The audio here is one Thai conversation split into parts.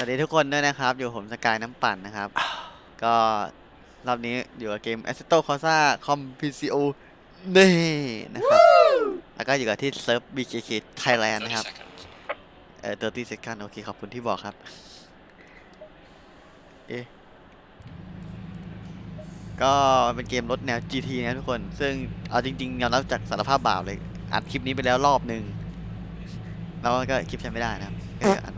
สวัสดีทุกคนด้วยนะครับ อยู่ผมสกายน้ำปั่นนะครับ ก็รอบนี้อยู่กับเกม Assetto Corsa Com PCO นี่นะครับ แล้วก็อยู่กับที่เซิร์ฟ BKK Thailand นะครับ เออ30 second โอเค ขอบคุณที่บอกครับ เอ๊ะก็เป็นเกมรถแนว GT นะทุกคน ซึ่งเอาจริงๆยอมรับจากสารภาพบาปเลย อัดคลิปนี้ไปแล้วรอบหนึ่งแล้วก็คลิปใช้ไม่ได้นะครับก็เลยอัดใ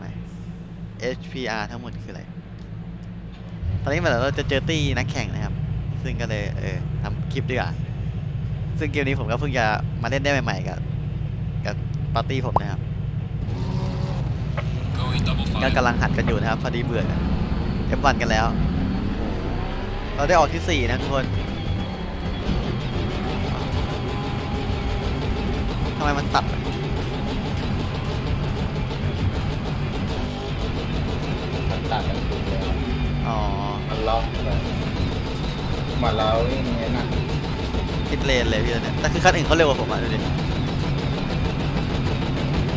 หม่ HPR ทั้งหมดคืออะไร ตอนนี้เหมือนเราจะเจอตี้นักแข่งนะครับ ซึ่งก็เลยเออทำคลิปดีกว่า ซึ่งเกมนี้ผมก็เพิ่งจะมาเล่นได้ใหม่ๆกับกับปาร์ตี้ผมนะครับก็กำลังหัดกันอยู่นะครับ พอดีเบื่อกันกันแล้ว เราได้ออกที่ 4 นะทุกคนทำไมมันตัด ล็อกเลยมาแล้วยังไงนะคิดเลนเลยพี่เนี่ยแต่คือคันอื่นเขาเร็วกว่าผมอะดูดิ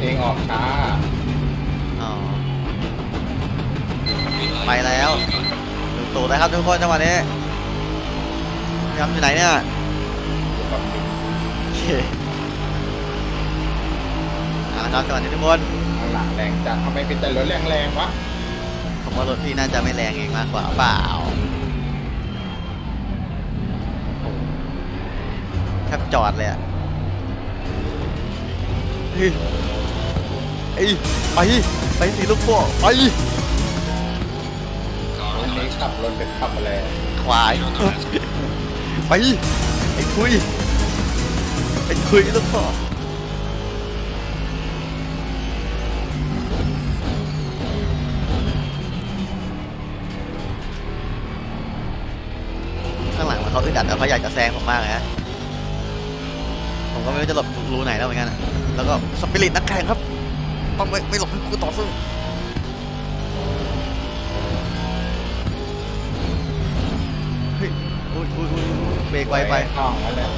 เองออกช้าอ๋อ Green light. ไปแล้ว All good. ดูตูดนะครับทุกคนจังหวะนี้พี่ย้ำอยู่ไหนเนี่ยอยู่กับปิดโอเคเอาละครับจังหวะนี้ทุกคน ข้างหลังแรงจัดทำไมเป็นแต่รถแรงๆวะ ผมว่ารถพี่น่าจะไม่แรงเองมากกว่าเปล่าแทบจอดเลยอะเฮ้ยเอ้ยไปไปสิลูกพ่อไป Car วัน on the นี้ left. ขับรถเป็นขับอะไรควาย Right on the left. ไปไอ้คุยไอ้คุยลูกพ่อข้ เขาอยากจะแซงผมมากเลยนะผมก็ไม่รู้จะหลบรูไหนแล้วเหมือนกันแล้วก็สปิริตนักแข่งครับ ต้องไม่ไม่หลบให้คู่ต่อสู้เฮ้ยอุ้ยอุ้ยเบรกไวไปห้องแหละ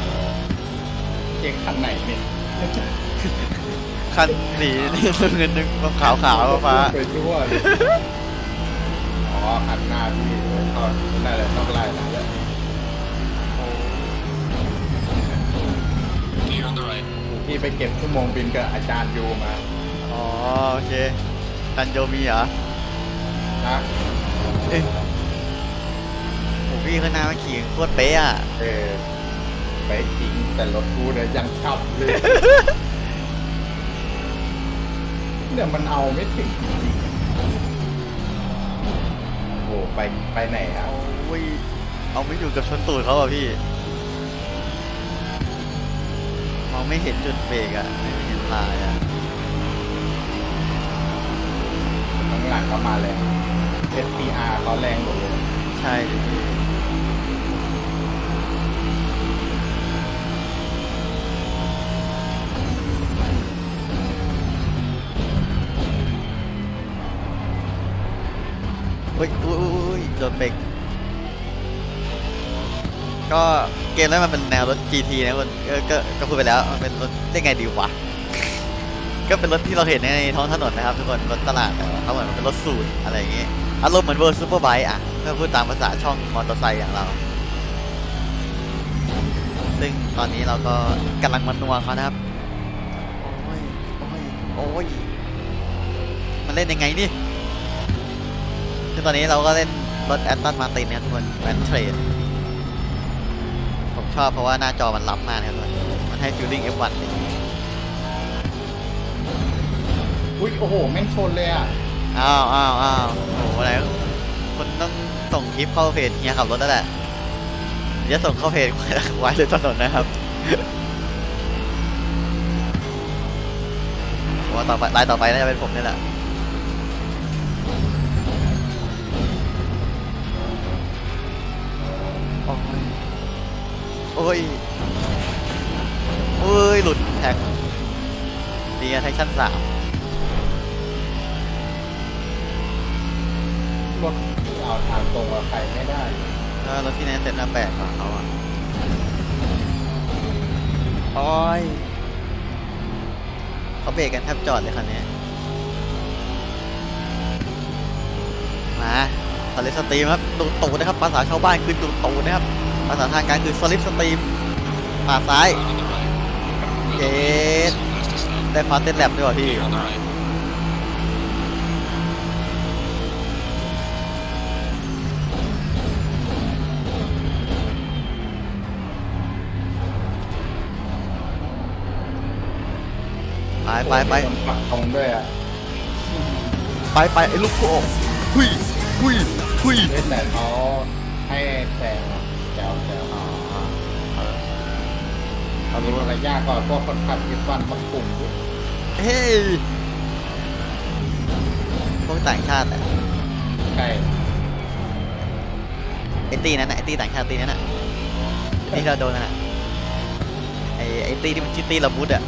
เจ๊คันไหนเนี่ยคันสีนี่เงินนึงขาวขาวฟ้าไปทั่วเลยอ๋อคันหน้าพี่ตอนนั่นแหละต้องไล่นะ right. พี่ไปเก็บชั่วโมงบินกับอาจารย์ยูมาๆอ๋อโอเคคันโยมีเหรอนะเอ้ยโหพี่ข้างหน้ามาขี่โคตรเป๊ะอะเออไปจริงแต่รถกูเนี่ยยังขับเลย เนี่ยมันเอาไม่ถึงจริงๆโอ้ไปไปไหนอะอุ้ยเอาไม่อยู่กับชนตูดเขาอะพี่ ไม่เห็นจุดเบรกอะ ไม่เห็นลายอะข้างหลังก็มาเลย SPR เขาแรงหมดเลยใช่ดิพี่อุ้ยอุ้ยอุ้ยอุ้ยโดนเบรกก็ เกมนั้นมันเป็นแนวรถ GT นะคนก็ก็ก็พูดไปแล้วมันเป็นรถเรียกไงดีวะ ก็เป็นรถที่เราเห็นในท้องถนนนะครับทุกคนรถตลาดแต่ว่าเขาเหมือนเป็นรถสูตรอะไรอย่างเงี้ยอารมณ์เหมือนเวอร์ซูเปอร์ไบค์อะถ้าพูดตามภาษาช่องมอเตอร์ไซค์อย่างเรา ซึ่งตอนนี้เราก็กำลังมันนัวเขานะครับ โอ้ย โอ้ย โอ้ย มันเล่นยังไงนี่คือตอนนี้เราก็เล่นรถแอตตันมาตินนะครับทุกคนแวนเทรด ผมชอบเพราะว่าหน้าจอมันล้ำมากนะครับทุกคนมันให้ฟิลลิ่ง F1 เลยอุ้ยโอ้โหแม่งชนเลยอะอ้าวอ้าวอ้าวโอ้โหอะไรคนต้องส่งคลิปเข้าเพจเฮียขับรถนั่นแหละเดี๋ยวจะส่งเข้าเพจไว้เลยถนนนะครับผมว่าต่อไปรายต่อไปน่าจะเป็นผมนี่แหละ โอ้ยโอ้ย หลุดแท็กดีอะแท็กชั่นสามรถเอาทางตรงกับใครไม่ได้ก็รถที่แนนเซ็ตมาแปลกกว่าเขาอะโอ้ยเขาเบรกกันแทบจอดเลยคันนี้ มาสลิปสตรีมครับ ดูดตูดนะครับภาษาชาวบ้านคือดูดตูดนะครับ ภาษาทางการคือสลิปสตรีมปาดซ้ายเจ็ดได้ฟาสเต้นแลบด้วยว่ะพี่ไปไปไปคนปักตรงด้วยอะไปไปไอ้ลูกโป่งหุยหุยหุยเฮ้ยแต่เขา มีรู้มารยาทก่อนพวกคนขับยิบวันต้องกลุ่มดิเฮ้ยพวกต่างชาติอะใช่ไอ้ตีนั้นน่ะไอ้ตีต่างชาติตีนั้นน่ะที่เราโดนนั่นน่ะไอ้ไอ้ตีที่มันชื่อตีละมุดอะ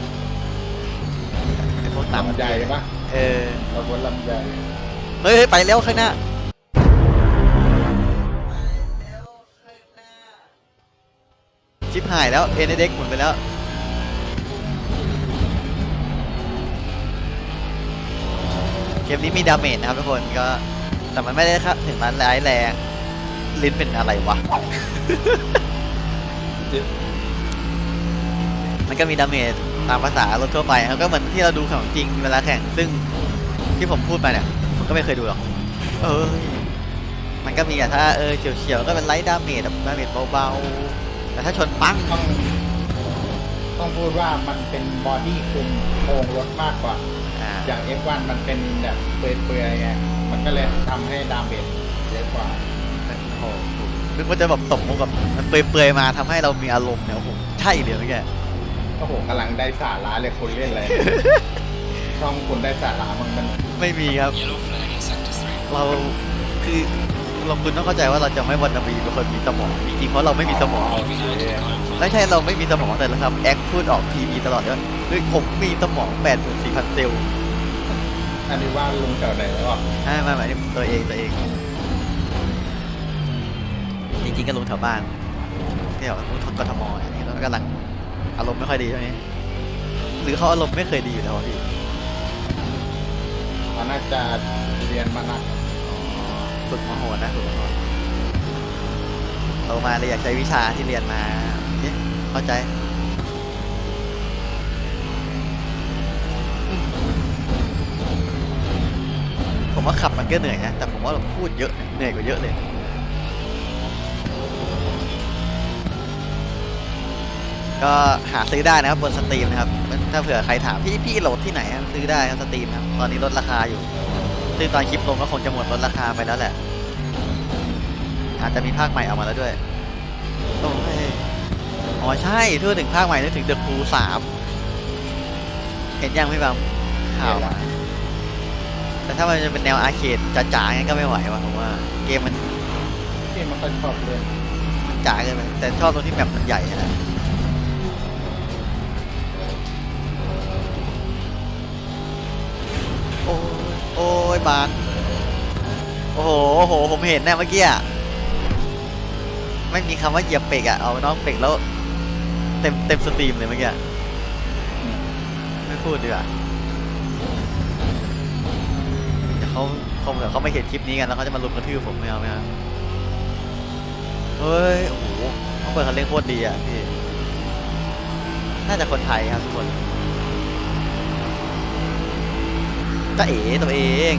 ไอ้พวกต่างลำใหญ่ปะเออเราบนลำใหญ่เฮ้ยเฮ้ยไปแล้วข้างหน้า หายแล้ว เอ็นเด็กหมุนไปแล้ว เกมนี้มีดาเมจนะครับทุกคนก็ แต่มันไม่ได้ครับถึงมันร้ายแรง ลิ้นเป็นอะไรวะ มันก็มีดาเมจตามภาษารถทั่วไปครับก็เหมือนที่เราดูของจริงเวลาแข่ง ซึ่งที่ผมพูดไปเนี่ยผมก็ไม่เคยดูหรอก เออ มันก็มีอะถ้าเออเฉียวๆก็เป็นไลท์ดาเมจแบบดาเมจเบาๆ แต่ถ้าชนปังต้องต้องพูดว่ามันเป็นบอดี้คุมโครงรถมากกว่า อ่าอย่าง F1 มันเป็นแบบเปื่อยๆไงมันก็เลยทำให้ดาเมจเยอะกว่า โอ้โหนึกว่าจะแบบตบมุกแบบมันเปื่อยๆมาทำให้เรามีอารมณ์เนี่ยโอ้โหใช่เลยเมื่อกี้ โอ้โหกำลังได้สาระเลยคุณเล่นอะไร ช่องคุณได้สาระมันมันไม่มีครับเราคือ เราคุณต้องเข้าใจว่าเราจะไม่วันนาบีเป็นคนมีสมองจริงๆเพราะเราไม่มีสมองโอเคไม่ใช่เราไม่มีสมองแต่เราทำแอคพูดออกทีวีตลอดเลยว่าเฮ้ยผมมีสมอง8 4 0 0 0เซลล์อันนี้ว่าลุงแถวไหนแล้วอะใช่ไม่หมายถึงตัวเองตัวเอง จริงๆก็ลงแถวบ้านที่แบบลงทนกทมอันนี้เรากำลังอารมณ์ไม่ค่อยดีช่วงนี้หรือเขาอารมณ์ไม่เคยดีอยู่แล้วอะพี่เขาน่าจะเรียนมาหนัก ฝึกมโหดนะฝึกมโหดโตมาเลยอยากใช้วิชาที่เรียนมาเอ๊ะเข้าใจผมว่าขับมันก็เหนื่อยนะแต่ผมว่าเราพูดเยอะเหนื่อยกว่าเยอะเลยก็หาซื้อได้นะครับบนสตรีมนะครับ ถ้าเผื่อใครถามพี่พี่โหลดที่ไหนซื้อได้ครับสตรีมครับตอนนี้ลดราคาอยู่ ซึ่งตอนคลิปลงก็คงจะหมดลดราคาไปแล้วแหละ อาจจะมีภาคใหม่ออกมาแล้วด้วยโอ้ยอ๋อใช่ทั่วถึงภาคใหม่นึกถึงเดอะครูสามเห็นยังพี่บังข่าวมาแต่ถ้ามันจะเป็นแนวอาร์เคดจ๋าๆงั้นก็ไม่ไหวว่ะผมว่าเกมมันที่มันก็ชอบเล่นมันจ๋าเกินไปแต่ชอบตรงที่แมปมันใหญ่นะ โอ้ยบานโอ้โหโอ้โห ผมเห็นนะเมื่อกี้อะไม่มีคำว่าเหยียบเป็กอะเอาน้องเป็กแล้ว เต็มเต็มสตรีมเลยเมื่อกี้อะไม่พูดดีกว่าเดี๋ยวเขาเขาเผื่อเขาไม่เห็นคลิปนี้กันแล้วเขาจะมาลุมกระทืบผมไม่เอาไม่เอาเฮ้ย โอ้โหเขาเปิดคันเร่งโคตรดีอะพี่ น่าจะคนไทยครับทุกคน จ้าเอ๋ตัวเอง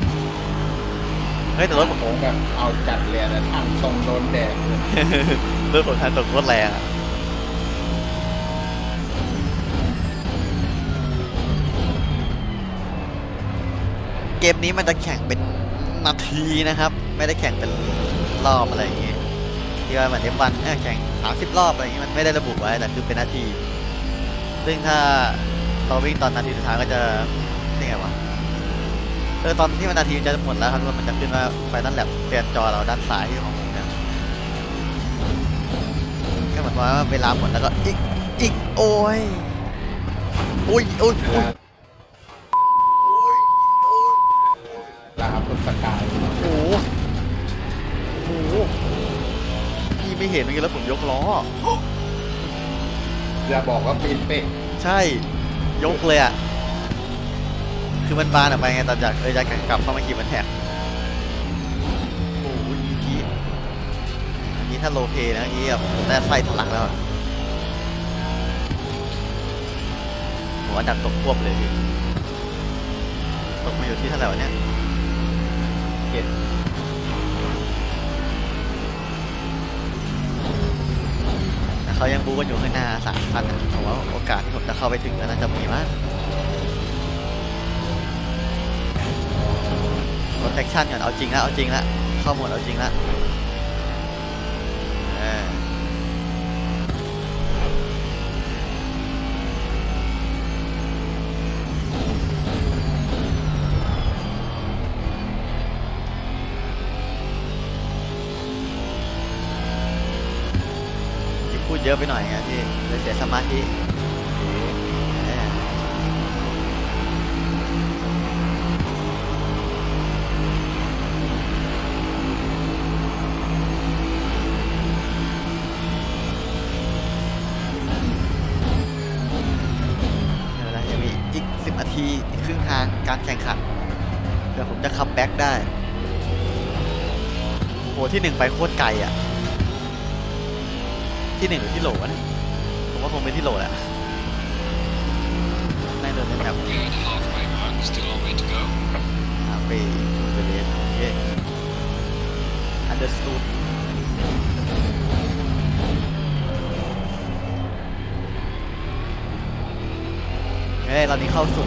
เฮ้ยแต่รถผมโค้งแบบเอาจัดเลยนะทางตรงโดนแดดเลยรถผมทันตกรถแรงอะเกมนี้มันจะแข่งเป็นนาทีนะครับ ไม่ได้แข่งเป็นรอบอะไรอย่างเงี้ยที่ว่าเหมือนเอฟวันเนี่ยแข่ง30 รอบอะไรอย่างเงี้ยมันไม่ได้ระบุไว้แต่คือเป็นนาที ซึ่งถ้าเราวิ่งตอนนาทีสุดท้ายก็จะนี่ไงวะ เออตอนที่มันนาทีจะหมดแล้วครับทุกคนมันจะขึ้นว่าไฟนั่นแหละเตือนจอเราด้านซ้ายที่ของผมเนี่ยก็เหมือนว่าเวลาหมดแล้วก็อีกอีกโอ้ยโอ้ยโอ้ยโอ้ยลาครับคุณสกายโอ้โหโอ้โหพี่ไม่เห็นเมื่อกี้แล้วผมยกล้ออย่าบอกว่าปีนเป๊ะใช่ยกเลยอะ คือมันบานออกไปไงตอนจากเออจากกลับเข้ามาขี่มันแท็กถ้าโลเพนะเมื่อกี้แบบแต่ไส้ทะลักแล้วอะผมว่าดับตกควบเลยพี่ตกมาอยู่ที่เท่าไหร่วะเนี่ยเจ็ดเขายังบูกันอยู่ข้างหน้าสามพันอะผมว่าโอกาสที่ผมจะเข้าไปถึงก็น่าจะมีมาก รถแท็กชั่นก่อนเอาจริงแล้วเอาจริงแล้วเข้าหมดเอาจริงแล้วออที่พูดเยอะไปหน่อยไงพี่เลยเสียสมาธิ บ็กได้โหที่หนึ่งไปโคตรไกลอะ ที่หนึ่งหรือที่โหลวะเนี่ยผมว่าคงเป็นที่โหลแหละในเดินเล่นแบบ We're at halfway mark, still a long way to go. หาไปทูเดเลสโอเค understood เฮ้ยเรานี้เข้าสู่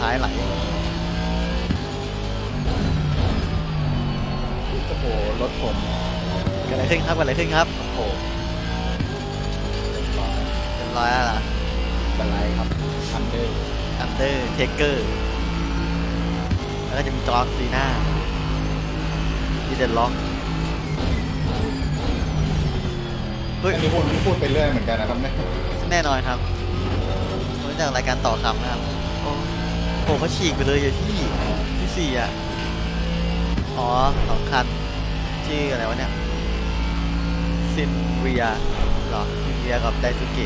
ท้ายไหลโอ้โหรถผมเกิดอะไรขึ้นครับเกิดอะไรขึ้นครับโอ้โหเรียบร้อยเรียบร้อยแล้วล่ะเป็นไรครับอันเดอร์อันเดอร์เทเกอร์แล้วก็จะมีจอร์นซีน่าดีเดนล็อกเฮ้ยอันนี้พูดพูดไปเรื่อยเหมือนกันนะครับเนี่ยแน่นอนครับรู้จากรายการต่อคำนะครับโอ้ โหเขาฉีกไปเลยอยู่ที่ที่สี่อะ อ๋อสองคันชื่ออะไรวะเนี่ยซินเรียเหรอซินเรียกับไดซุกิ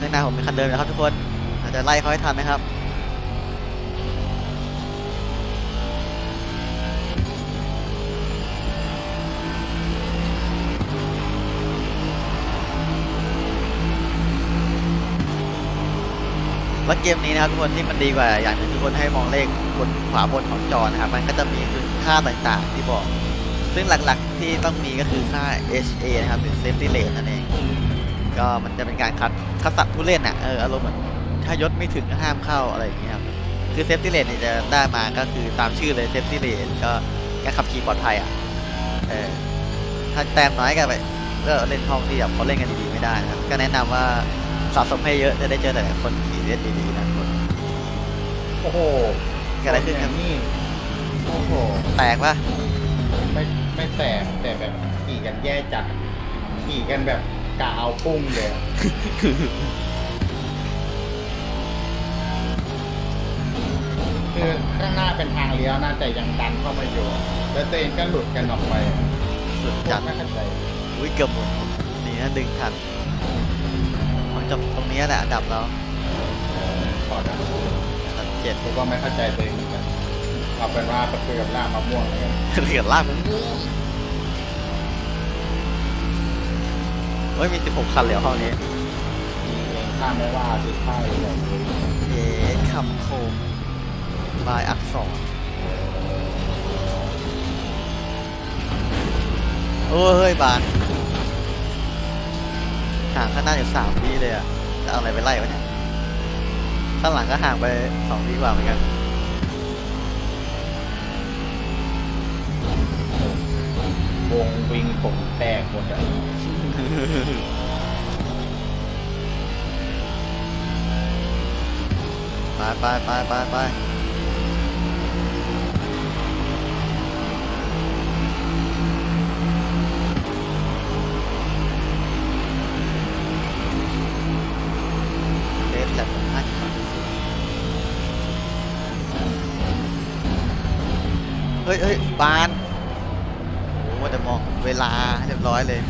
ข้างหน้าผมเป็นคันเดิมนะครับทุกคน อาจจะไล่เขาให้ทันนะครับ ว่าเกมนี้นะครับทุกคนที่มันดีกว่าอย่างหนึงทุกคนให้มองเลขบนขวาบนของจอนะครับมันก็จะมีคือค่าต่างๆ ที่บอก ซึ่งหลักๆที่ต้องมีก็คือค่า HA นะครับหรือ Safety Rate นั่นเองก็มันจะเป็นการคัดคัดสัตว์ผู้เล่นอะเอออารมณ์เหมือนถ้ายศไม่ถึงก็ห้ามเข้าอะไรอย่างเงี้ยครับคือ Safety Rate เนี่ยจะได้มาก็คือตามชื่อเลย Safety Rate ก็การขับขี่ปลอดภัยอะเออถ้าแต้มน้อยก็ไปก็เล่นห้องที่แบบเขาเล่นกันดีๆไม่ได้นะครับ ก็แนะนำว่าสะสมให้เยอะจะได้เจอแต่คน ขี่เล่นดีๆนะทุกคนโอ้โหเกิดอะไรขึ้นครับ นี่โอ้โห แตกปะไม่ไม่แตกแต่แบบขี่กันแย่จัดขี่กันแบบกะเอาพุ่งเลยคือข้างหน้าเป็นทางเลี้ยวนะแต่ยังดันเข้ามาอยู่แล้วตัวเองก็หลุดกันออกไปสุดจัจัดดไม่เข้าใจอุ้ยเกือบหมดนี่นะดึงทันมันจบตรงนี้แหละอันดับเรา ขอดันอันดับเจ็ดกูก็ไม่เข้าใจตัวเองเหมือนกันเอาเป็นว่าไปคุยกับล่ามมะม่วงแล้วกันเหลือลากมันเฮ้ยมี 16 คันเหลือห้องนี้มีเองข้ามไม่ว่าติดป้ายเลยเย้คำโคมลายอักษรโอ้ยเฮ้ยบานห่างข้างหน้าอยู่สามวิเลยอะจะเอาอะไรไปไล่วะเนี่ย ข้างหลังก็ห่างไปสองวิกว่าเหมือนกัน วงวิงผมแตกหมดอะไปไปไปไปไป บานโอ้ว่าจะมองเวลาให้เรียบร้อยเลย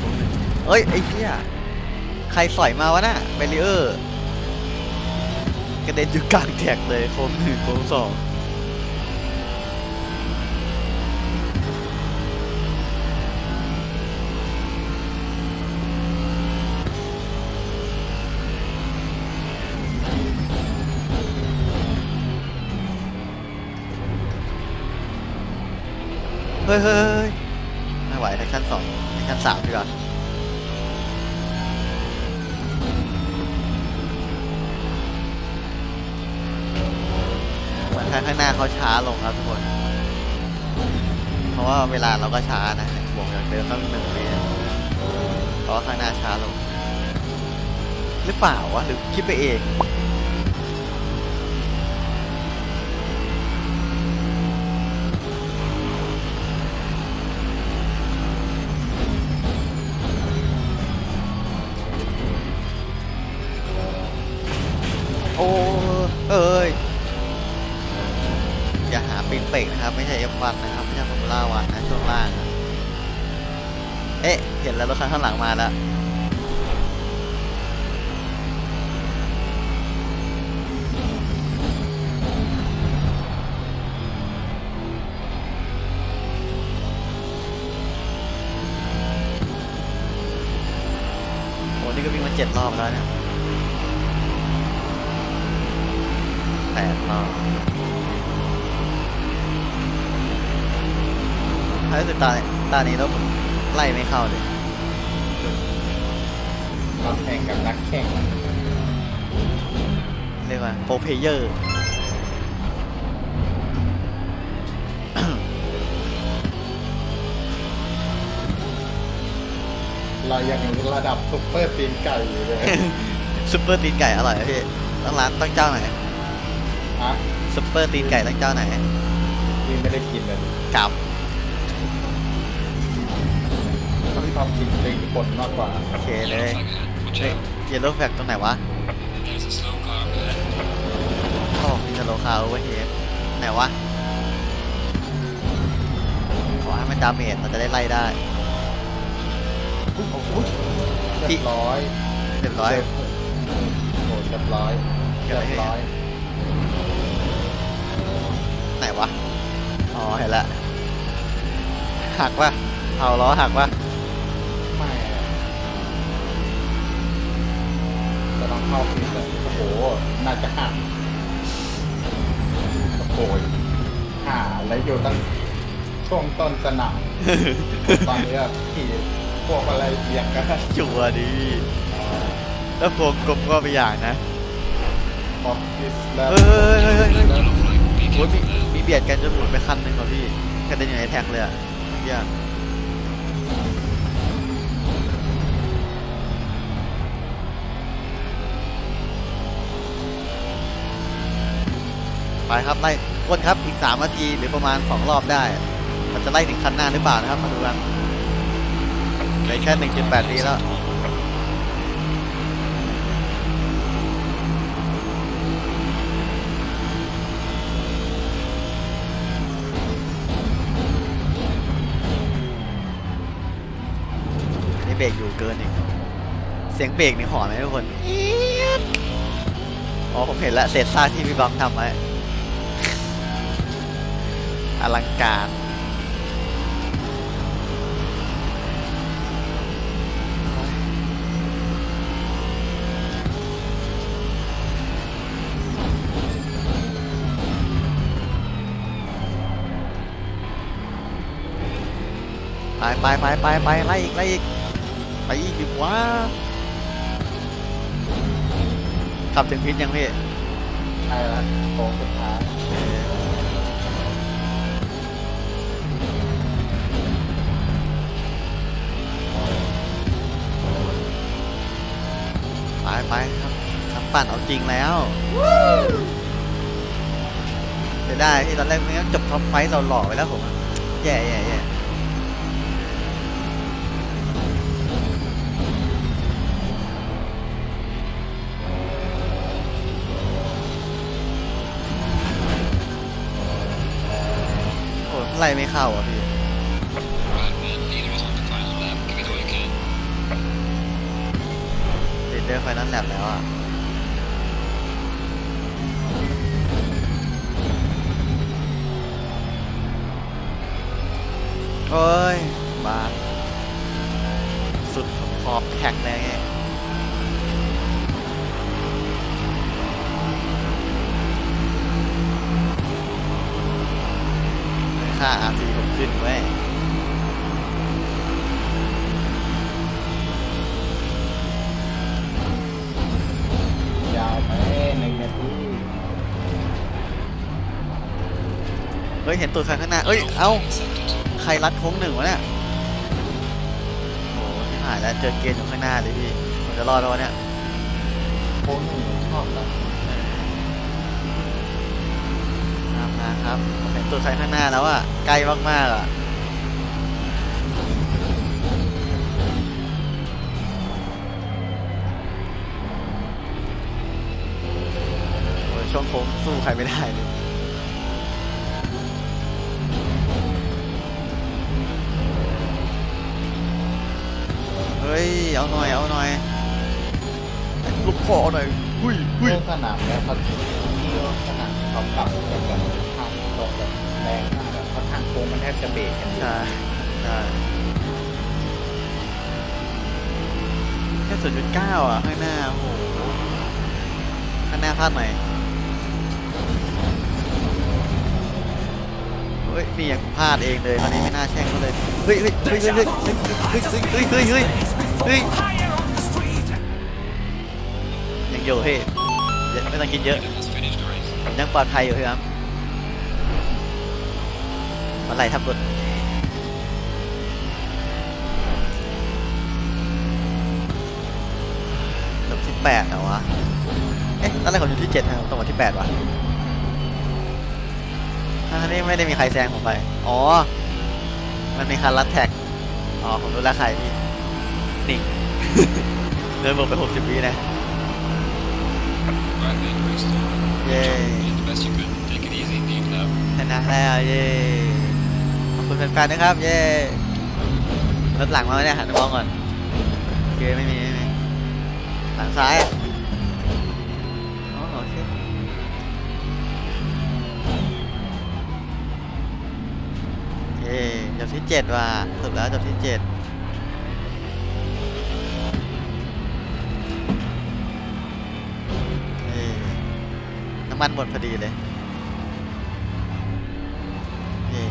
เฮ้ย ไอ้เหี้ยใครสอยมาวะน่ะเบรีเออร์กระเด็นอยู่กลางแท็กเลยโค้งหนึ่งโค้งสอง ฮ้ยเฮ้ยไม่ไหวในขั้นสองในขั้นสามดีกว่าเหมือนข้างหน้าเขาช้าลงครับทุกคน เพราะว่าเวลาเราก็ช้านะบวกจากเดิมต้งหนึ่งเมตรเพราะว่าข้างหน้าช้าลง หรือเปล่าวะหรือคิดไปเอง เห็นแล้วรถคันข้างหลังมาแล้วโอ้นี่ก็วิ่งมาเจ็ดรอบแล้วเนี่ยแปดรอบถ้ารู้สึกตาตานี้แล้วไล่ไม่เข้าเลย เราแข่งกับนักแข่งเรียกว่าโปรเพเยอร์เรายังระดับซุปเปอร์ตีนไก่อยู่เลยซุปเปอร์ตีนไก่อร่อยอะพี่ต้องร้านตั้งเจ้าไหนฮะซุปเปอร์ตีนไก่ตั้งเจ้าไหนพี่ไม่ได้กินเลยกับต้องชอบกินตีนคนมากกว่าโอเคเลย Watch out. เยลโล่แฟกตรงไหนวะ There's a slow car over there. โอ้มีสโลคาร์โอเวอร์เฮดไหนวะ ขอให้มันดาเมจเราจะได้ไล่ได้โอ้โหเรียบร้อยเรียบร้อยเซฟโอ้โหเรียบร้อยเรียบร้อย ไหนวะ อ๋อเห็นละหักปะเอาล้อหักปะ จะต้องเข้าพิษเลยโอ้โห น่าจะหักโอ้โหหาแล้วอยู่ตั้งช่วงต้นสนามตอนนี้ขี่พวกอะไรเบียงกันชัวดีแล้วพวงกลมก็ไปอย่างนะออฟฟิศแล้วเฮ้ยเฮ้ยเฮ้ยเฮ้ยโอ้ยมีมีเบียดกันจนหมุนไปคันหนึ่งเหรอพี่กระเด็นอยู่ในแท็กเลยอะเหี้ย ไปครับไล่คนครับอีกสามนาทีหรือประมาณสองรอบได้ มันจะไล่ถึงคันหน้าหรือเปล่านะครับมาดูกันเหลือแค่หนึ่งจุดแปดทีแล้วนี่เบรกอยู่เกินอีก เสียงเบรกนี่หอนไหมทุกคนอ๋อผมเห็นแล้วเศษซากที่พี่บ๊อบทำไว้ อลังการ ไปไปไปไปไปไล่อีกไล่อีกไปอีกดีกว่าขับถึงพิษยังพี่ ใช่แล้วโค้งสุดท้าย ไปไปครับทำปั่นเอาจริงแล้วเสียดายที่ตอนแรกไม่งั้นจบท็อปไฟท์เราหล่อไปแล้วผมอะแย่แย่แย่โอ้ยไล่ไม่เข้าอะพี่ ไฟนั้นแลบแล้วอะโอ้ย บาดสุดขอบแท็กเลยไงค่า RC ผมขึ้นเว้ ฮ้ย เห็นตัวใครข้างหน้า เอ้ย เอ้า ใครรัดโค้งหนึ่งวะเนี่ย โอ้โหที่หายแล้วเจอเกณฑ์อยู่ข้างหน้าเลยพี่ผมจะรอดแล้ววะเนี่ยโค้งหนึ่งชอบนะมามาครับผมเห็นตัวใครข้างหน้าแล้วอะใกล้มากๆอะโอ้ยช่วงโค้งสู้ใครไม่ได้เลย เฮ้ยเอาหน่อยเอาหน่อยลูกคอหน่อยหุยหุยเรื่องสนามแล้วเขาที่สนามเขาปรับแบบแบบทางตรงแบบแรงมากแบบเพราะทางโค้งมันแทบจะเบรกกันอยู่ใช่ใช่แค่ศูนย์จุดเก้าอะข้างหน้าโอ้โหข้างหน้าพลาดหน่อยเฮ้ยนี่ยังพลาดเองเลยตอนนี้ไม่น่าแช่งเขาเลยเฮ้ยเฮ้ยเฮ้ยเฮ้ยเฮ้ยเฮ้ยเฮ้ยเฮ้ย เฮ้ยยังอยู่เฮ้ยไม่ต้องคิดเยอะผมยังปลอดภัยอยู่ครับมาไล่ทับรถจบที่แปดเหรอวะ เอ๊ะตอนแรกผมอยู่ที่เจ็ดนะตรงมาที่แปดวะอันนี้ไม่ได้มีใครแซงผมไป อ๋อ มันมีคันรัดแท็ก อ๋อ ผมรู้แล้วใครพี่ นี่เดินบวกไปหกสิบวินะ Right, mate, race is over. เย้ did the best you could. Take it easy, deep now. ชนะแล้วเย้ขอบคุณแฟนๆนะครับ เย้รถหลังมาไหมเนี่ยหันมองก่อนโอเคไม่มีไม่มีหลังซ้ายอะอ๋อโอเคโอเคจบที่เจ็ดว่ะสรุดแล้วจบที่เจ็ด มันหมดพอดีเลยย่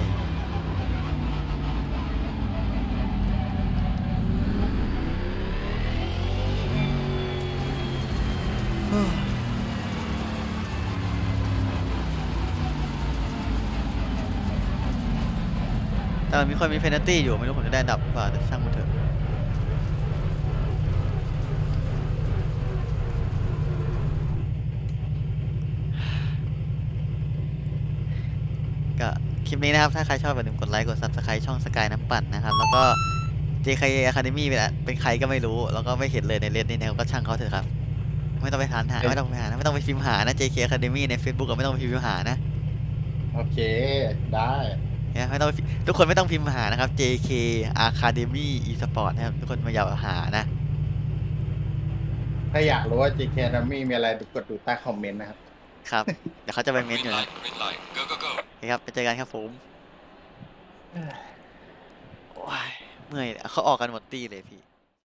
โอ้แต่มีคนมีเพนัลตี้อยู่ ไม่รู้ผมจะได้ดับหรือเปล่าแต่ช่างมันเถอะ ก็ค ลิปนี้นะครับ ถ้าใครชอบอย่าลืมกดไลค์ กด subscribe ช่องสกายน้ำปั่นนะครับ แล้วก็ JK Academy เป็นอะเป็นใครก็ไม่รู้ แล้วก็ไม่เห็นเลยในเลสนี่นะครับก็ช่างเขาเถอะครับ ไม่ต้องไปทานหาไม่ต้องไปหานะไม่ต้องไปพิมพ์หานะ JK Academy ใน Facebook ก็ไม่ต้องไปพิมพ์หานะโอเค ได้เนี่ยไม่ต้องไปพิทุกคนไม่ต้องพิมพ์หานะครับ JK Academy eSport นะครับ ทุกคนมาอย่าหานะ ถ้าอยากรู้ว่า GK นัมมี่มีอะไรดูกดดูใต้คอมเมนต์นะครับ ครับ เดี๋ยวเขาจะไปเม้น Green ต์อยู่นะ light, green light. Go, go, go. โอเคครับไปเจอกันครับผมโอ้ยเมื่อยเขาออกกันหมดตี้เลยพี่